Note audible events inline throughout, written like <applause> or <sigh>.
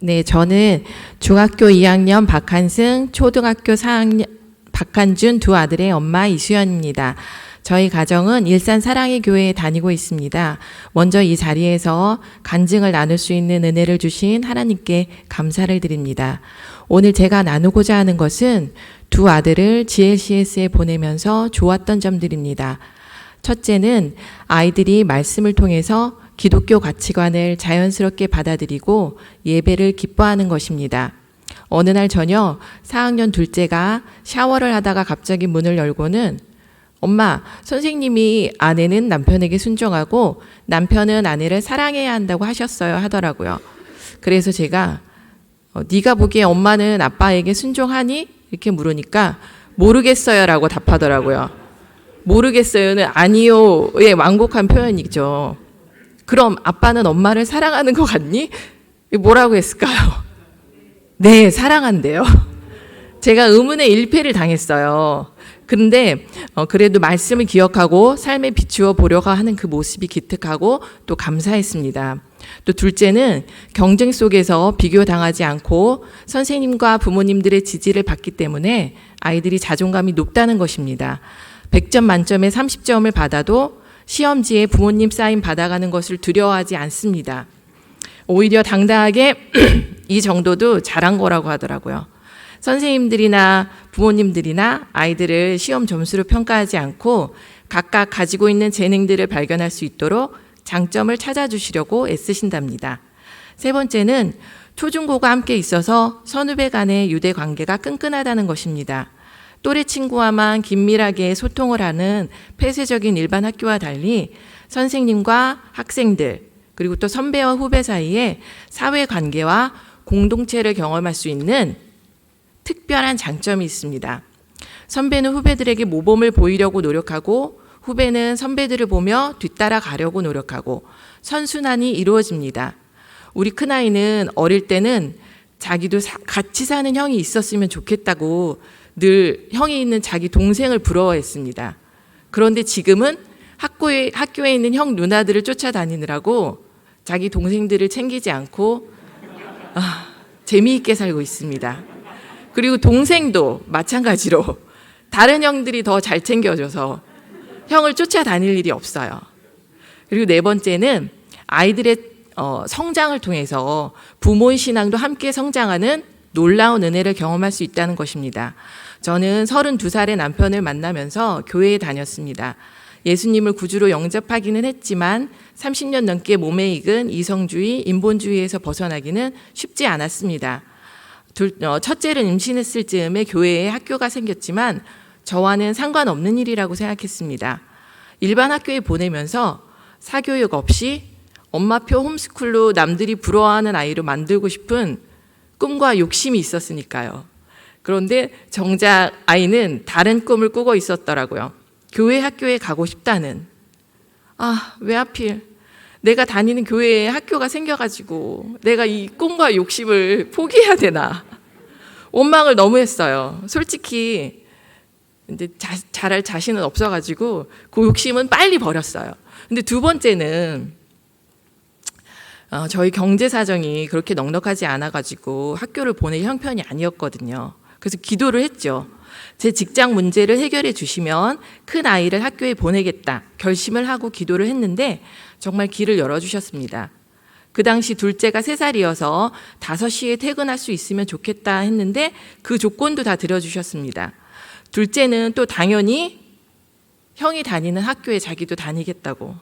네, 저는 중학교 2학년 박한승, 초등학교 4학년 박한준 두 아들의 엄마 이수연입니다. 저희 가정은 일산 사랑의 교회에 다니고 있습니다. 먼저 이 자리에서 간증을 나눌 수 있는 은혜를 주신 하나님께 감사를 드립니다. 오늘 제가 나누고자 하는 것은 두 아들을 GLCS에 보내면서 좋았던 점들입니다. 첫째는 아이들이 말씀을 통해서 기독교 가치관을 자연스럽게 받아들이고 예배를 기뻐하는 것입니다. 어느 날 저녁 4학년 둘째가 샤워를 하다가 갑자기 문을 열고는 엄마, 선생님이 아내는 남편에게 순종하고 남편은 아내를 사랑해야 한다고 하셨어요 하더라고요. 그래서 제가 어, 네가 보기에 엄마는 아빠에게 순종하니? 이렇게 물으니까 모르겠어요라고 답하더라고요. 모르겠어요는 아니요의 완곡한 표현이죠. 그럼 아빠는 엄마를 사랑하는 것 같니? 뭐라고 했을까요? 네, 사랑한대요. 제가 의문의 일패를 당했어요. 그런데 어, 그래도 말씀을 기억하고 삶에 비추어 보려고 하는 그 모습이 기특하고 또 감사했습니다. 또 둘째는 경쟁 속에서 비교당하지 않고 선생님과 부모님들의 지지를 받기 때문에 아이들이 자존감이 높다는 것입니다. 100점 만점에 30점을 받아도 시험지에 부모님 사인 받아가는 것을 두려워하지 않습니다. 오히려 당당하게 <clears throat> 이 정도도 잘한 거라고 하더라고요. 선생님들이나 부모님들이나 아이들을 시험 점수로 평가하지 않고 각각 가지고 있는 재능들을 발견할 수 있도록 장점을 찾아주시려고 애쓰신답니다. 세 번째는 초중고가 함께 있어서 선후배 간의 유대 관계가 끈끈하다는 것입니다. 또래 친구와만 긴밀하게 소통을 하는 폐쇄적인 일반 학교와 달리 선생님과 학생들, 그리고 또 선배와 후배 사이에 사회 관계와 공동체를 경험할 수 있는 특별한 장점이 있습니다. 선배는 후배들에게 모범을 보이려고 노력하고 후배는 선배들을 보며 뒤따라 가려고 노력하고 선순환이 이루어집니다. 우리 큰아이는 어릴 때는 자기도 사, 같이 사는 형이 있었으면 좋겠다고 늘 형이 있는 자기 동생을 부러워했습니다. 그런데 지금은 학교에, 학교에 있는 형 누나들을 쫓아다니느라고 자기 동생들을 챙기지 않고 아, 재미있게 살고 있습니다. 그리고 동생도 마찬가지로 다른 형들이 더 잘 챙겨줘서 형을 쫓아다닐 일이 없어요. 그리고 네 번째는 아이들의 어, 성장을 통해서 부모의 신앙도 함께 성장하는 놀라운 은혜를 경험할 수 있다는 것입니다. 저는 32살의 남편을 만나면서 교회에 다녔습니다. 예수님을 구주로 영접하기는 했지만 30년 넘게 몸에 익은 이성주의, 인본주의에서 벗어나기는 쉽지 않았습니다. 둘, 어, 첫째를 임신했을 즈음에 교회에 학교가 생겼지만 저와는 상관없는 일이라고 생각했습니다. 일반 학교에 보내면서 사교육 없이 엄마표 홈스쿨로 남들이 부러워하는 아이로 만들고 싶은 꿈과 욕심이 있었으니까요. 그런데 정작 아이는 다른 꿈을 꾸고 있었더라고요. 교회 학교에 가고 싶다는. 아, 왜 하필 내가 다니는 교회에 학교가 생겨가지고 내가 이 꿈과 욕심을 포기해야 되나. 원망을 너무 했어요. 솔직히 이제 자, 잘할 자신은 없어가지고 그 욕심은 빨리 버렸어요. 근데 두 번째는 어, 저희 경제 사정이 그렇게 넉넉하지 않아가지고 학교를 보낼 형편이 아니었거든요. 그래서 기도를 했죠. 제 직장 문제를 해결해 주시면 큰 아이를 학교에 보내겠다 결심을 하고 기도를 했는데 정말 길을 열어주셨습니다. 그 당시 둘째가 세살이어서 다섯 시에 퇴근할 수 있으면 좋겠다 했는데 그 조건도 다 들어주셨습니다. 둘째는 또 당연히 형이 다니는 학교에 자기도 다니겠다고.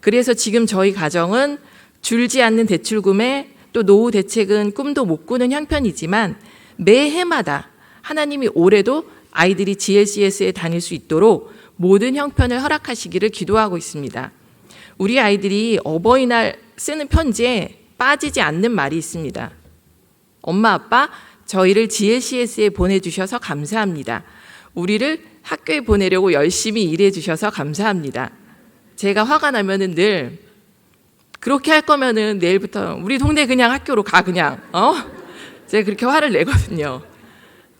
그래서 지금 저희 가정은 줄지 않는 대출금에 또 노후 대책은 꿈도 못 꾸는 형편이지만 매해마다 하나님이 올해도 아이들이 GLCS에 다닐 수 있도록 모든 형편을 허락하시기를 기도하고 있습니다. 우리 아이들이 어버이날 쓰는 편지에 빠지지 않는 말이 있습니다. 엄마, 아빠, 저희를 GLCS에 보내주셔서 감사합니다. 우리를 학교에 보내려고 열심히 일해주셔서 감사합니다. 제가 화가 나면은 늘 그렇게 할 거면은 내일부터 우리 동네 그냥 학교로 가 그냥 어? 제가 그렇게 화를 내거든요.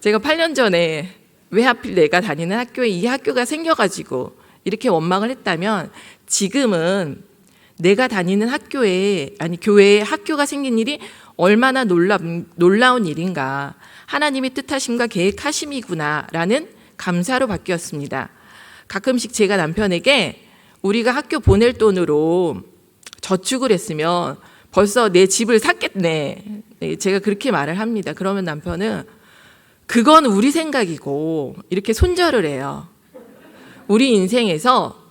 제가 8년 전에 왜 하필 내가 다니는 학교에 이 학교가 생겨가지고 이렇게 원망을 했다면 지금은 내가 다니는 학교에 아니 교회에 학교가 생긴 일이 얼마나 놀라, 놀라운 일인가. 하나님의 뜻하심과 계획하심이구나라는 감사로 바뀌었습니다. 가끔씩 제가 남편에게 우리가 학교 보낼 돈으로 저축을 했으면 벌써 내 집을 샀겠네. 네, 제가 그렇게 말을 합니다. 그러면 남편은 그건 우리 생각이고 이렇게 손절을 해요. 우리 인생에서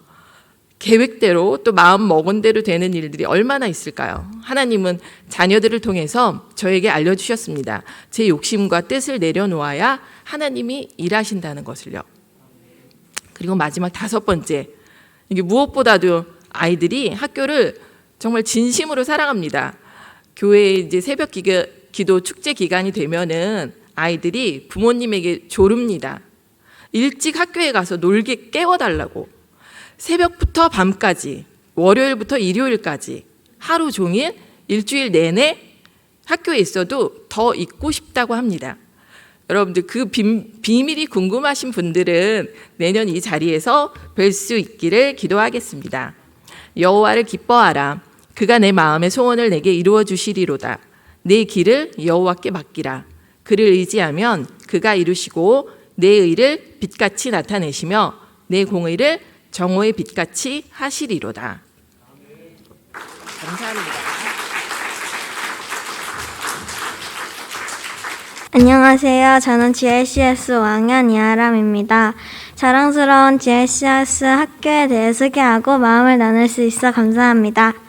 계획대로 또 마음 먹은 대로 되는 일들이 얼마나 있을까요? 하나님은 자녀들을 통해서 저에게 알려주셨습니다. 제 욕심과 뜻을 내려놓아야 하나님이 일하신다는 것을요. 그리고 마지막 다섯 번째, 이게 무엇보다도 아이들이 학교를 정말 진심으로 사랑합니다. 교회 이제 새벽 기도, 기도 축제 기간이 되면은 아이들이 부모님에게 조릅니다. 일찍 학교에 가서 놀게 깨워달라고. 새벽부터 밤까지, 월요일부터 일요일까지 하루 종일 일주일 내내 학교에 있어도 더 있고 싶다고 합니다. 여러분들 그 비, 비밀이 궁금하신 분들은 내년 이 자리에서 뵐 수 있기를 기도하겠습니다. 여호와를 기뻐하라. 그가 내 마음의 소원을 내게 이루어 주시리로다. 내 길을 여호와께 맡기라. 그를 의지하면 그가 이루시고 내 의를 빛같이 나타내시며 내 공의를 정오의 빛같이 하시리로다. 감사합니다. 안녕하세요. 저는 GLCS 5학년 이하람입니다. 자랑스러운 GLCS 학교에 대해 소개하고 마음을 나눌 수 있어 감사합니다.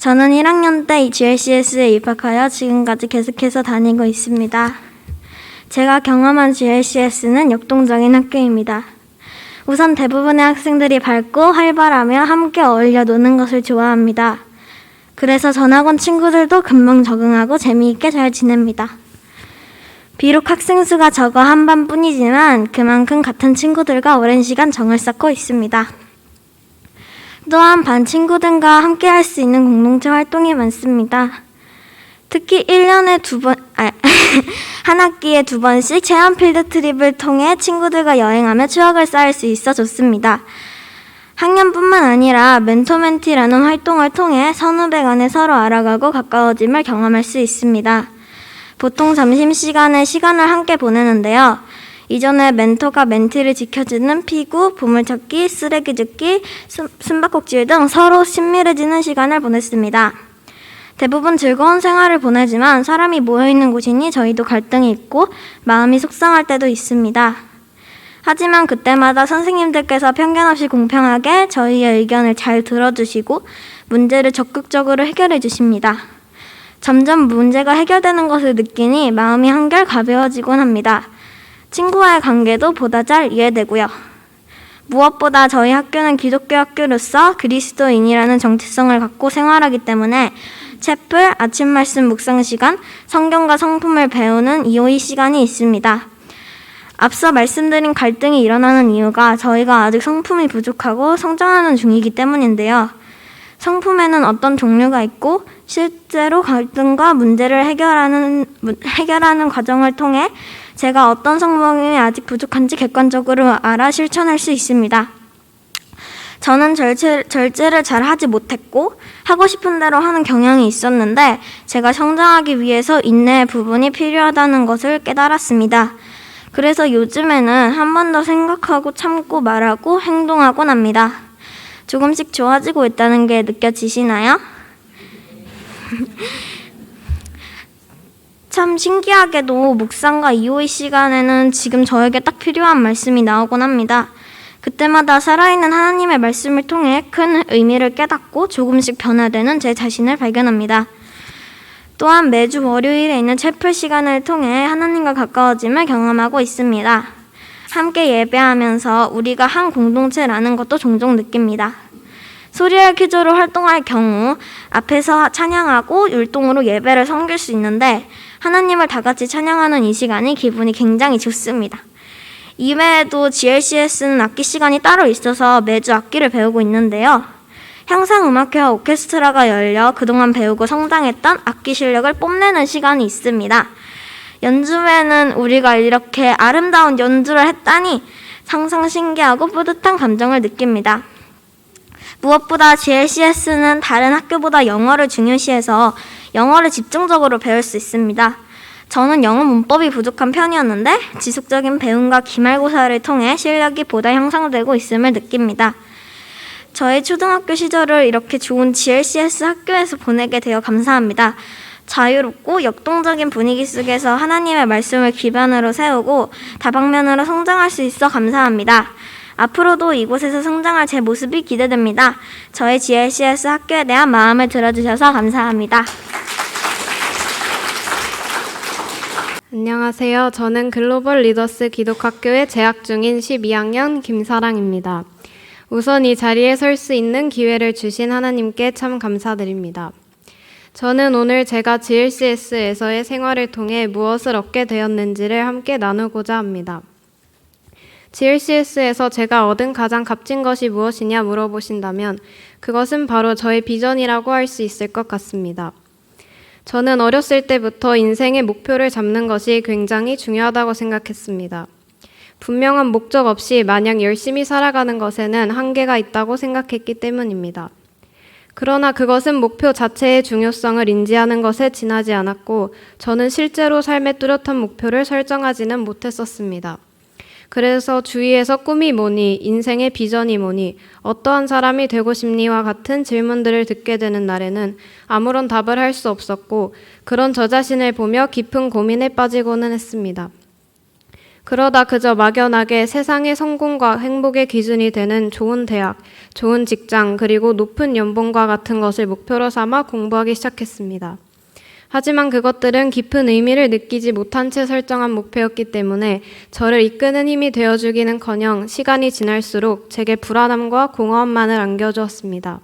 저는 1학년 때 GLCS에 입학하여 지금까지 계속해서 다니고 있습니다. 제가 경험한 GLCS는 역동적인 학교입니다. 우선 대부분의 학생들이 밝고 활발하며 함께 어울려 노는 것을 좋아합니다. 그래서 전학온 친구들도 금방 적응하고 재미있게 잘 지냅니다. 비록 학생 수가 적어 한 반뿐이지만 그만큼 같은 친구들과 오랜 시간 정을 쌓고 있습니다. 또한 반 친구들과 함께 할 수 있는 공동체 활동이 많습니다. 특히 1년에 두 번, 아, <laughs> 한 학기에 두 번씩 체험 필드 트립을 통해 친구들과 여행하며 추억을 쌓을 수 있어 좋습니다. 학년뿐만 아니라 멘토 멘티라는 활동을 통해 선후배 간에 서로 알아가고 가까워짐을 경험할 수 있습니다. 보통 점심시간에 시간을 함께 보내는데요. 이전에 멘토가 멘티를 지켜주는 피구, 보물찾기, 쓰레기 줍기, 숨- 숨바꼭질 등 서로 친밀해지는 시간을 보냈습니다. 대부분 즐거운 생활을 보내지만 사람이 모여있는 곳이니 저희도 갈등이 있고 마음이 속상할 때도 있습니다. 하지만 그때마다 선생님들께서 편견 없이 공평하게 저희의 의견을 잘 들어주시고 문제를 적극적으로 해결해 주십니다. 점점 문제가 해결되는 것을 느끼니 마음이 한결 가벼워지곤 합니다. 친구와의 관계도 보다 잘 이해되고요. 무엇보다 저희 학교는 기독교 학교로서 그리스도인이라는 정체성을 갖고 생활하기 때문에 채플, 아침 말씀 묵상 시간, 성경과 성품을 배우는 이오이 시간이 있습니다. 앞서 말씀드린 갈등이 일어나는 이유가 저희가 아직 성품이 부족하고 성장하는 중이기 때문인데요. 성품에는 어떤 종류가 있고 실제로 갈등과 문제를 해결하는 문- 해결하는 과정을 통해 제가 어떤 성품이 아직 부족한지 객관적으로 알아 실천할 수 있습니다. 저는 절제, 절제를 잘 하지 못했고 하고 싶은 대로 하는 경향이 있었는데 제가 성장하기 위해서 인내의 부분이 필요하다는 것을 깨달았습니다. 그래서 요즘에는 한 번 더 생각하고 참고 말하고 행동하곤 합니다. 조금씩 좋아지고 있다는 게 느껴지시나요? <laughs> 참 신기하게도 묵상과 이호의 시간에는 지금 저에게 딱 필요한 말씀이 나오곤 합니다. 그때마다 살아있는 하나님의 말씀을 통해 큰 의미를 깨닫고 조금씩 변화되는 제 자신을 발견합니다. 또한 매주 월요일에 있는 채플 시간을 통해 하나님과 가까워짐을 경험하고 있습니다. 함께 예배하면서 우리가 한 공동체라는 것도 종종 느낍니다. 소리의 기조로 활동할 경우 앞에서 찬양하고 율동으로 예배를 섬길 수 있는데 하나님을 다 같이 찬양하는 이 시간이 기분이 굉장히 좋습니다. 이외에도 GLCS는 악기 시간이 따로 있어서 매주 악기를 배우고 있는데요. 향상 음악회와 오케스트라가 열려 그동안 배우고 성장했던 악기 실력을 뽐내는 시간이 있습니다. 연주회는 우리가 이렇게 아름다운 연주를 했다니 상상 신기하고 뿌듯한 감정을 느낍니다. 무엇보다 GLCS는 다른 학교보다 영어를 중요시해서 영어를 집중적으로 배울 수 있습니다. 저는 영어 문법이 부족한 편이었는데 지속적인 배움과 기말고사를 통해 실력이 보다 향상되고 있음을 느낍니다. 저의 초등학교 시절을 이렇게 좋은 GLCS 학교에서 보내게 되어 감사합니다. 자유롭고 역동적인 분위기 속에서 하나님의 말씀을 기반으로 세우고 다방면으로 성장할 수 있어 감사합니다. 앞으로도 이곳에서 성장할 제 모습이 기대됩니다. 저의 GLCS 학교에 대한 마음을 들어주셔서 감사합니다. 안녕하세요. 저는 글로벌 리더스 기독학교에 재학 중인 12학년 김사랑입니다. 우선 이 자리에 설 수 있는 기회를 주신 하나님께 참 감사드립니다. 저는 오늘 제가 GLCS에서의 생활을 통해 무엇을 얻게 되었는지를 함께 나누고자 합니다. GLCS에서 제가 얻은 가장 값진 것이 무엇이냐 물어보신다면 그것은 바로 저의 비전이라고 할 수 있을 것 같습니다. 저는 어렸을 때부터 인생의 목표를 잡는 것이 굉장히 중요하다고 생각했습니다. 분명한 목적 없이 마냥 열심히 살아가는 것에는 한계가 있다고 생각했기 때문입니다. 그러나 그것은 목표 자체의 중요성을 인지하는 것에 지나지 않았고 저는 실제로 삶의 뚜렷한 목표를 설정하지는 못했었습니다. 그래서 주위에서 꿈이 뭐니, 인생의 비전이 뭐니, 어떠한 사람이 되고 싶니와 같은 질문들을 듣게 되는 날에는 아무런 답을 할 수 없었고, 그런 저 자신을 보며 깊은 고민에 빠지고는 했습니다. 그러다 그저 막연하게 세상의 성공과 행복의 기준이 되는 좋은 대학, 좋은 직장, 그리고 높은 연봉과 같은 것을 목표로 삼아 공부하기 시작했습니다. 하지만 그것들은 깊은 의미를 느끼지 못한 채 설정한 목표였기 때문에 저를 이끄는 힘이 되어주기는 커녕 시간이 지날수록 제게 불안함과 공허함만을 안겨주었습니다.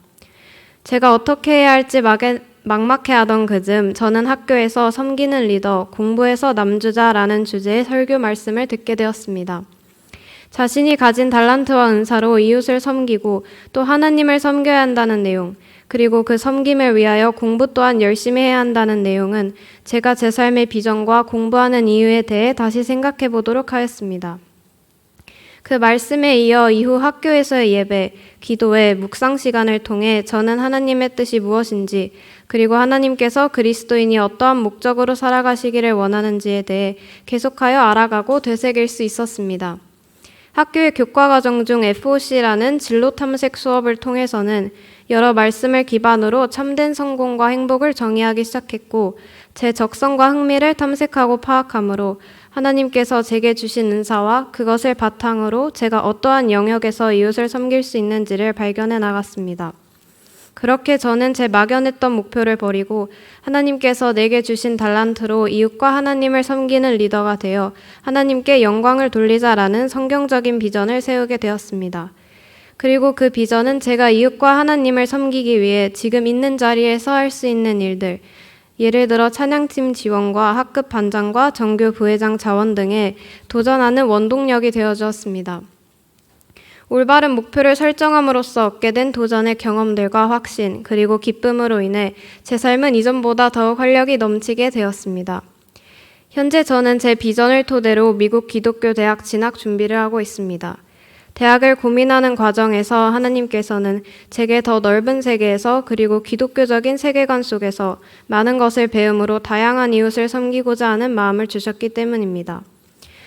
제가 어떻게 해야 할지 막에, 막막해하던 그즘 저는 학교에서 섬기는 리더, 공부에서 남주자라는 주제의 설교 말씀을 듣게 되었습니다. 자신이 가진 달란트와 은사로 이웃을 섬기고 또 하나님을 섬겨야 한다는 내용, 그리고 그 섬김을 위하여 공부 또한 열심히 해야 한다는 내용은 제가 제 삶의 비전과 공부하는 이유에 대해 다시 생각해 보도록 하였습니다. 그 말씀에 이어 이후 학교에서의 예배, 기도회, 묵상 시간을 통해 저는 하나님의 뜻이 무엇인지, 그리고 하나님께서 그리스도인이 어떠한 목적으로 살아가시기를 원하는지에 대해 계속하여 알아가고 되새길 수 있었습니다. 학교의 교과 과정 중 FOC라는 진로 탐색 수업을 통해서는 여러 말씀을 기반으로 참된 성공과 행복을 정의하기 시작했고, 제 적성과 흥미를 탐색하고 파악하므로 하나님께서 제게 주신 은사와 그것을 바탕으로 제가 어떠한 영역에서 이웃을 섬길 수 있는지를 발견해 나갔습니다. 그렇게 저는 제 막연했던 목표를 버리고 하나님께서 내게 주신 달란트로 이웃과 하나님을 섬기는 리더가 되어 하나님께 영광을 돌리자라는 성경적인 비전을 세우게 되었습니다. 그리고 그 비전은 제가 이웃과 하나님을 섬기기 위해 지금 있는 자리에서 할 수 있는 일들, 예를 들어 찬양팀 지원과 학급 반장과 정교 부회장 자원 등에 도전하는 원동력이 되어 주었습니다. 올바른 목표를 설정함으로써 얻게 된 도전의 경험들과 확신, 그리고 기쁨으로 인해 제 삶은 이전보다 더욱 활력이 넘치게 되었습니다. 현재 저는 제 비전을 토대로 미국 기독교 대학 진학 준비를 하고 있습니다. 대학을 고민하는 과정에서 하나님께서는 제게 더 넓은 세계에서 그리고 기독교적인 세계관 속에서 많은 것을 배움으로 다양한 이웃을 섬기고자 하는 마음을 주셨기 때문입니다.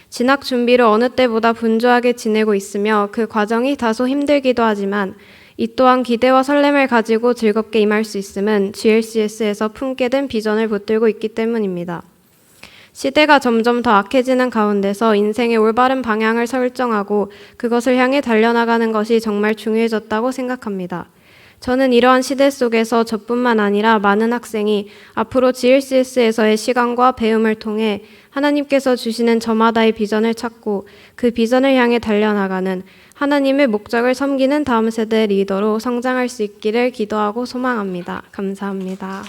진학 준비를 어느 때보다 분주하게 지내고 있으며 그 과정이 다소 힘들기도 하지만 이 또한 기대와 설렘을 가지고 즐겁게 임할 수 있음은 GLCS에서 품게 된 비전을 붙들고 있기 때문입니다. 시대가 점점 더 악해지는 가운데서 인생의 올바른 방향을 설정하고 그것을 향해 달려나가는 것이 정말 중요해졌다고 생각합니다. 저는 이러한 시대 속에서 저뿐만 아니라 많은 학생이 앞으로 GLCS에서의 시간과 배움을 통해 하나님께서 주시는 저마다의 비전을 찾고 그 비전을 향해 달려나가는 하나님의 목적을 섬기는 다음 세대 리더로 성장할 수 있기를 기도하고 소망합니다. 감사합니다.